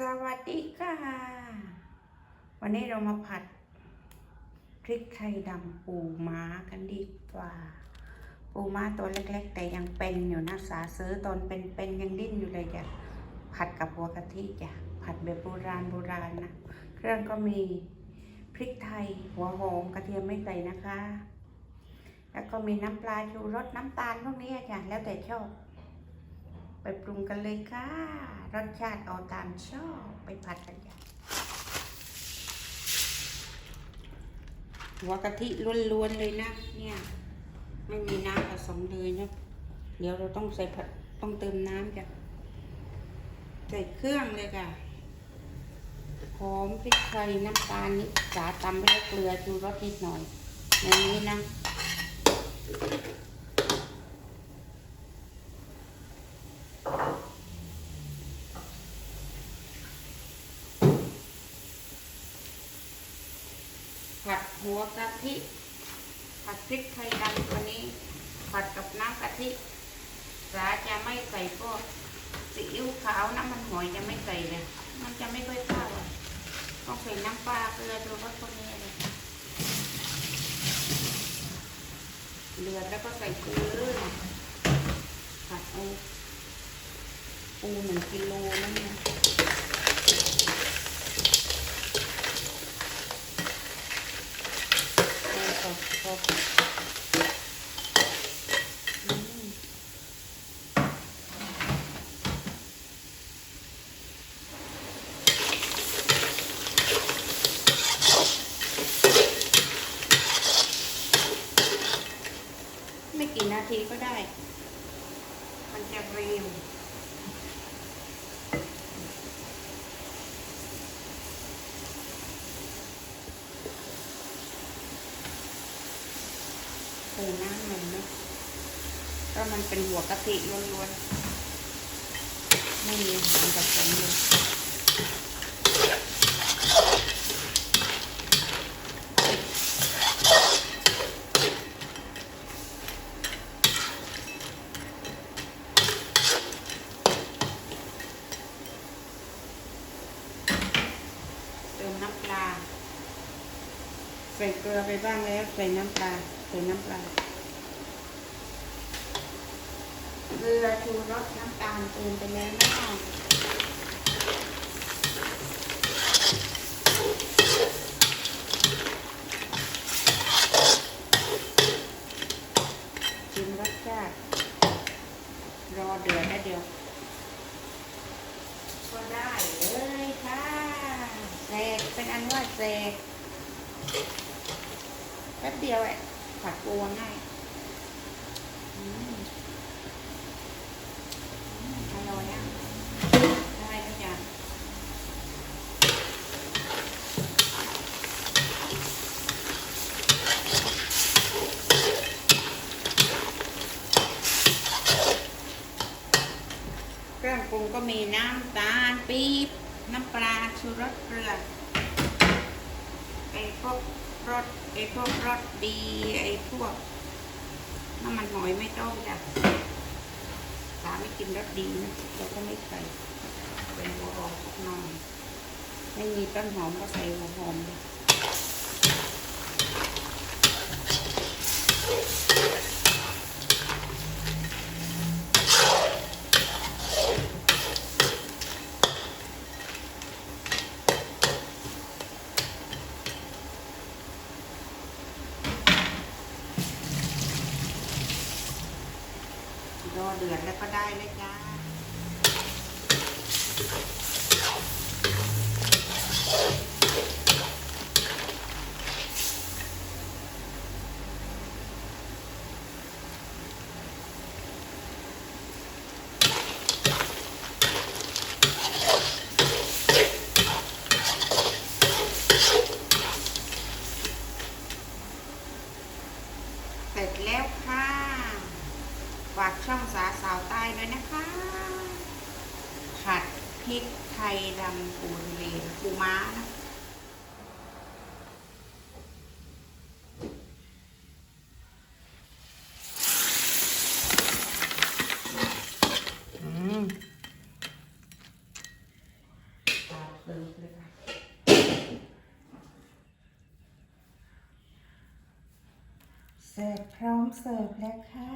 สวัสดีค่ะ วันนี้เรามาผัดพริกไทยดำปูม้ากันดีกว่า ปูม้าตัวเล็กๆ แต่ยังเป็นอยู่นะสาซื้อตอนเป็นๆยังดิ้นอยู่เลยจ้ะผัดกับหัวกะทิจ้ะผัดแบบโบราณโบราณนะเครื่องก็มีพริกไทยหัวหอมกระเทียมไม่ใส่นะคะ แล้วก็มีน้ำปลาชูรสน้ำตาลพวกนี้จ้ะแล้วแต่ชอบ ไปปรุงกันเลยค่ะ รสชาติเอาตามชอบไปผัดกันจ้ะหัวกะทิล้วนๆเลยนะ เนี่ย ไม่มีน้ำผสมเลยนะเดี๋ยวเราต้องใส่ผัดต้องเติมน้ำจ้ะใส่เครื่องเลยค่ะหอมพริกไทยน้ำตาลนิดสาตำไปด้วยเกลือชูรสนิดหน่อยในนี้นะ ผัดหัวกะทิ ผัดพริกไทยดำตัวนี้ ผัดกับน้ำกะทิสาจะไม่ใส่พวกซีอิ๊วขาวน้ำมันหอยจะไม่ใส่เลย มันจะไม่ค่อยเข้าต้องใส่น้ำปลาเกลือตัวรสพวกนี้เลยเดือดแล้วก็ใส่เกลือผัดเอาปูหนึ่งกิโลนั่นเนี่ย พ ไม่กี่นาทีก็ได้ มันจะเร็ว ใส่น้ำน่อยนะเพราะมันเป็นหัวกะทิล้วนๆ ไม่มีอาหารผมเลยเติมน้ำปลาใส่เกลือไปบ้างแล้วใส่น้ำปลา ส่น้ำปลาเกลือชูรสน้ำตาลเติมไปแล้วนะคะชิมรสชาติรอเดือดแล้วเดียวก็ได้เลยค่ะเสร็จเป็นอันว่าเสร็จแป๊บเดียวแหละ ผัดปูง่ายอืมอร่อยอะได้ทุกอย่างเครื่องปรุงก็มีน้ำตาลปี๊บน้ำปลาชูรสเกลือ ไอ้พวกรสไอ้พวกรสดีไอ้พวกน้ำมันหอยไม่ต้องจ้ะสาไม่กินรสดีนะเราก็ไม่ใส่เป็นหัวหอมสักหน่อยไม่มีต้นหอมก็ใส่หัวหอมเลย เดือดแล้วก็ได้เลยจ้าเสร็จแล้วค่ะ ฝากช่องสาสาวใต้ด้วยนะคะ ผัดพริกไทยดำปูเลนปูม้านะอืมาเสิร์ฟเลยค่ะเสิร์ฟพร้อมเสิร์ฟแล้วค่ะ